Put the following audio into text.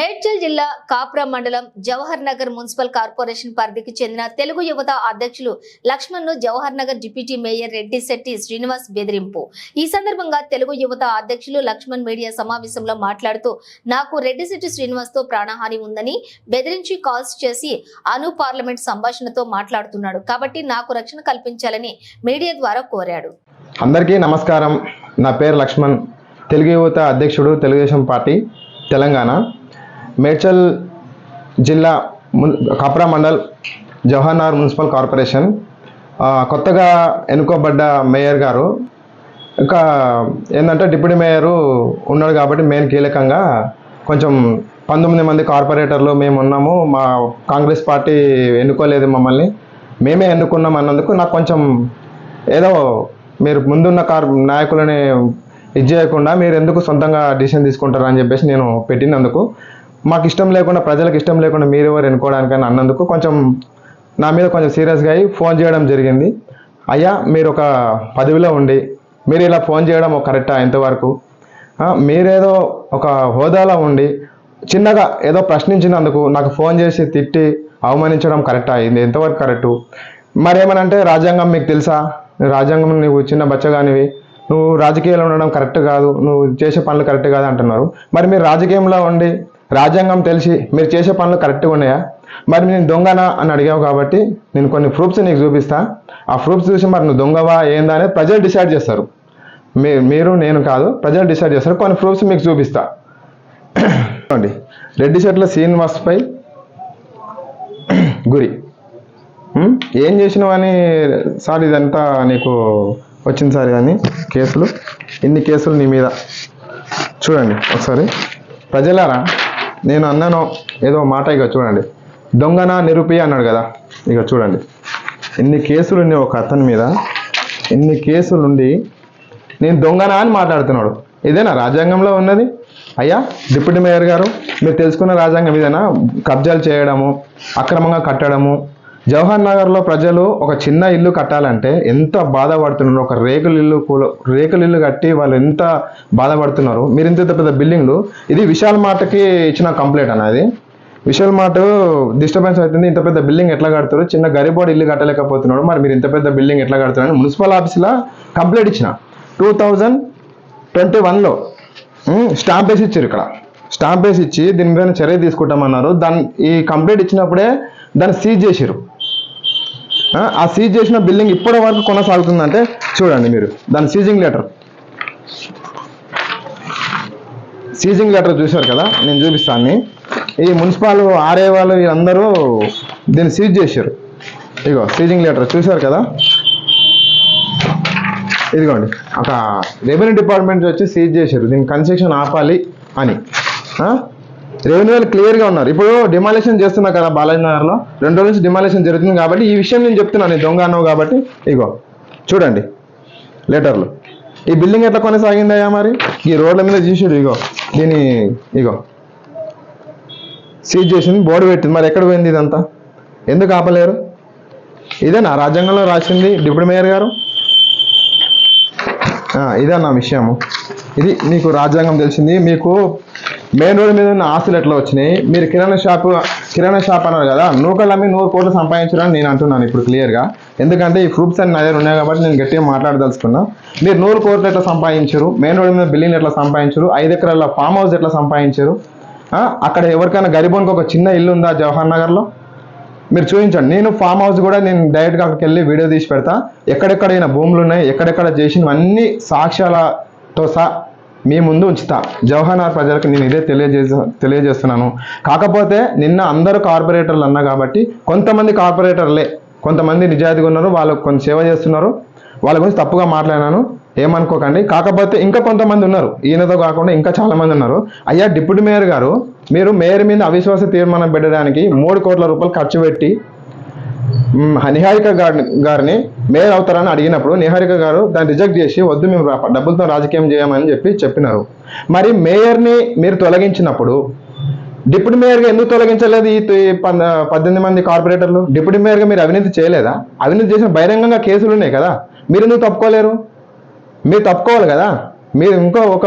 మేడ్చల్ జిల్లా కాప్రా మండలం Jawahar Nagar municipal corporation పరిధికి చెందిన తెలుగు యువత అధ్యక్షులు లక్ష్మణ్ను జవహర్ నగర్ డిప్యూటీ మేయర్ రెడ్డి శెట్టి శ్రీనివాస్ బెదిరింపు. ఈ సందర్భంగా తెలుగు యువత అధ్యక్షులు లక్ష్మణ్ మీడియా సమావేశంలో మాట్లాడుతూ నాకు రెడ్డి శెట్టి శ్రీనివాస్తో ప్రాణహాని ఉందని బెదిరించి కాల్స్ చేసి అను పార్లమెంట్ సంభాషణతో మాట్లాడుతున్నాడు. కాబట్టి నాకు రక్షణ కల్పించాలని మీడియా ద్వారా కోరాడు. అందరికీ నమస్కారం. నా పేరు లక్ష్మణ్. తెలుగు యువత అధ్యక్షుడు తెలుగుదేశం పార్టీ తెలంగాణ. మేడ్చల్ జిల్లా మున్ కప్రా మండల్ జవహర్నార్ మున్సిపల్ కార్పొరేషన్. కొత్తగా ఎన్నుకోబడ్డ మేయర్ గారు. ఇంకా ఏంటంటే డిప్యూటీ మేయరు ఉన్నాడు కాబట్టి మెయిన్ కీలకంగా కొంచెం పంతొమ్మిది మంది కార్పొరేటర్లు మేము ఉన్నాము. మా కాంగ్రెస్ పార్టీ ఎన్నుకోలేదు మమ్మల్ని. మేమే ఎన్నుకున్నాం అన్నందుకు నాకు కొంచెం ఏదో మీరు ముందున్న కార్ నాయకులని ఇది చేయకుండా మీరు ఎందుకు సొంతంగా డిసిషన్ తీసుకుంటారని చెప్పేసి నేను పెట్టినందుకు. మాకు ఇష్టం లేకుండా ప్రజలకు ఇష్టం లేకుండా మీరు ఎవరు ఎన్నుకోవడానికని అన్నందుకు కొంచెం నా మీద కొంచెం సీరియస్గా అయ్యి ఫోన్ చేయడం జరిగింది. అయ్యా మీరు ఒక పదవిలో ఉండి మీరు ఇలా ఫోన్ చేయడం కరెక్టా ఎంతవరకు మీరేదో ఒక హోదాలో ఉండి చిన్నగా ఏదో ప్రశ్నించినందుకు నాకు ఫోన్ చేసి తిట్టి అవమానించడం కరెక్టా అయింది. ఎంతవరకు కరెక్టు మరేమనంటే రాజ్యాంగం మీకు తెలుసా? రాజ్యాంగం నువ్వు చిన్న బచ్చగానివి. నువ్వు రాజకీయాల్లో ఉండడం కరెక్ట్ కాదు. నువ్వు చేసే పనులు కరెక్ట్ కాదు అంటున్నారు. మరి మీరు రాజకీయంలో ఉండి రాజ్యాంగం తెలిసి మీరు చేసే పనులు కరెక్ట్గా ఉన్నాయా? మరి నేను దొంగనా అని అడిగావు కాబట్టి నేను కొన్ని ప్రూఫ్స్ నీకు చూపిస్తా. ఆ ప్రూఫ్స్ చూసి మరి నువ్వు దొంగవా ఏందా అనేది ప్రజలు డిసైడ్ చేస్తారు. మీ మీరు నేను కాదు ప్రజలు డిసైడ్ చేస్తారు. కొన్ని ప్రూఫ్స్ మీకు చూపిస్తా. చూడండి. రెడ్డి షర్ట్ల శ్రీనివాస్పై గురి. ఏం చేసినావని సార్ ఇదంతా నీకు వచ్చింది సార్ కానీ కేసులు. ఇన్ని కేసులు నీ మీద. చూడండి ఒకసారి. ప్రజలారా నేను అన్నాను ఏదో మాట ఇక చూడండి. దొంగన నిరూపి అన్నాడు కదా ఇక చూడండి. ఎన్ని కేసులు ఉన్నాయి ఒక అతని మీద ఎన్ని కేసులుండి నేను దొంగనా అని మాట్లాడుతున్నాడు. ఇదేనా రాజ్యాంగంలో ఉన్నది? అయ్యా డిప్యూటీ మేయర్ గారు మీరు తెలుసుకున్న రాజ్యాంగం ఇదేనా? కబ్జాలు చేయడము అక్రమంగా కట్టడము జవహర్ నగర్లో ప్రజలు ఒక చిన్న ఇల్లు కట్టాలంటే ఎంత బాధపడుతున్నారు? ఒక రేకుల ఇల్లు కూల- రేకుల ఇల్లు కట్టి వాళ్ళు ఎంత బాధపడుతున్నారు? మీరు ఇంత పెద్ద బిల్డింగ్లు ఇది విశాల్ మార్ట్కి ఇచ్చిన కంప్లైంట్ అనేది విశాల్ మార్ట్ డిస్టర్బెన్స్ అవుతుంది ఇంత పెద్ద బిల్డింగ్ ఎట్లా కడతారు? చిన్న గరిబోడు ఇల్లు కట్టలేకపోతున్నాడు మరి మీరు ఇంత పెద్ద బిల్డింగ్ ఎట్లా కడుతున్నారు మున్సిపల్ ఆఫీస్లో కంప్లైంట్ ఇచ్చిన. టూ థౌజండ్ ట్వంటీ వన్లో స్టాంప్ వేసి ఇచ్చారు ఇక్కడ. స్టాంప్ వేసి ఇచ్చి దీని మీద చర్య తీసుకుంటామన్నారు. దాన్ని ఈ కంప్లైంట్ ఇచ్చినప్పుడే దాన్ని సీజ్ చేసారు ఆ సీజ్ చేసిన బిల్డింగ్ ఇప్పటి వరకు కొనసాగుతుందంటే చూడండి మీరు. దాని సీజింగ్ లెటర్ సీజింగ్ లెటర్ చూశారు కదా? నేను చూపిస్తాను ఈ మున్సిపాల్ ఆర్ఏ వాళ్ళు వీళ్ళందరూ దీన్ని సీజ్ చేశారు. ఇగో సీజింగ్ లెటర్ చూశారు కదా? ఇదిగోండి. ఒక రెవెన్యూ డిపార్ట్మెంట్ వచ్చి సీజ్ చేశారు. దీన్ని కన్స్ట్రక్షన్ ఆపాలి అని. రెవెన్యూ వాళ్ళు క్లియర్గా ఉన్నారు. ఇప్పుడు డిమాలేషన్ చేస్తున్నా కదా బాలాజీ నగర్లో. రెండు రోజుల నుంచి డిమాలేషన్ జరుగుతుంది కాబట్టి ఈ విషయం నేను చెప్తున్నాను నేను దొంగ అన్నావు కాబట్టి. ఇగో చూడండి లెటర్లు ఈ బిల్డింగ్ ఎట్లా కొనసాగిందయ్యా మరి? ఈ రోడ్ల మీద చూసాడు ఇగో దీని ఇగో. సీజ్ చేసింది బోర్డు పెట్టింది. మరి ఎక్కడ పోయింది ఇదంతా? ఎందుకు ఆపలేరు? ఇదేనా? రాజ్యాంగంలో రాసింది డిప్యూటీ మేయర్ గారు? ఇదే నా విషయము? ఇది మీకు రాజ్యాంగం తెలిసింది. మీకు మెయిన్ రోడ్ మీద ఉన్న ఆస్తులు ఎట్లా వచ్చినాయి? మీరు కిరాణా షాప్ కిరాణా షాప్ అన్నారు కదా నూకలు అమ్మి నూరు కోట్లు సంపాదించారని నేను అంటున్నాను ఇప్పుడు క్లియర్గా ఎందుకంటే ఈ ప్రూఫ్స్ అన్ని నా దగ్గర ఉన్నాయి కాబట్టి నేను గట్టిగా మాట్లాడదలుచుకున్నా. మీరు నూరు కోట్లు ఎట్లా సంపాదించారు? మెయిన్ రోడ్ మీద బిల్డింగ్ ఎట్లా సంపాదించారు? ఐదు ఎకరాల ఫామ్ హౌస్ ఎట్లా సంపాదించారు? అక్కడ ఎవరికైనా గరిబోనికి ఒక చిన్న ఇల్లు ఉందా జవహర్ నగర్లో? మీరు చూపించండి. నేను ఫామ్ హౌస్ కూడా నేను డైరెక్ట్గా అక్కడికి వెళ్ళి వీడియో తీసి పెడతా. ఎక్కడెక్కడైనా భూములు ఉన్నాయి ఎక్కడెక్కడ చేసినవన్నీ సాక్ష్యాలతో సహా మీ ముందు ఉంచుతా. జవహర్లాల్ ప్రజలకు నేను ఇదే తెలియజేసే తెలియజేస్తున్నాను. కాకపోతే నిన్న అందరూ కార్పొరేటర్లు అన్నా కాబట్టి కొంతమంది కార్పొరేటర్లే. కొంతమంది నిజాయితీగా ఉన్నారు వాళ్ళకు కొంత సేవ చేస్తున్నారు. వాళ్ళ గురించి తప్పుగా మాట్లాడినాను. ఏమనుకోకండి. కాకపోతే ఇంకా కొంతమంది ఉన్నారు. ఈయనతో కాకుండా ఇంకా చాలామంది ఉన్నారు. అయ్యా డిప్యూటీ మేయర్ గారు మీరు మేయర్ మీద అవిశ్వాస తీర్మానం పెట్టడానికి మూడు కోట్ల రూపాయలు ఖర్చు పెట్టి నిహారిక గారిని గారిని మేయర్ అవుతారని అడిగినప్పుడు నిహారిక గారు దాన్ని రిజెక్ట్ చేసి వద్దు మేము డబ్బులతో రాజకీయం చేయమని చెప్పి చెప్పినారు. మరి మేయర్ని మీరు తొలగించినప్పుడు డిప్యూటీ మేయర్గా ఎందుకు తొలగించలేదు ఈ పద్దెనిమిది మంది కార్పొరేటర్లు? డిప్యూటీ మేయర్గా మీరు అవినీతి చేయలేదా? అవినీతి చేసిన బహిరంగంగా కేసులు ఉన్నాయి కదా మీరు ఎందుకు తప్పుకోలేరు? మీరు తప్పుకోవాలి కదా? మీరు ఇంకో ఒక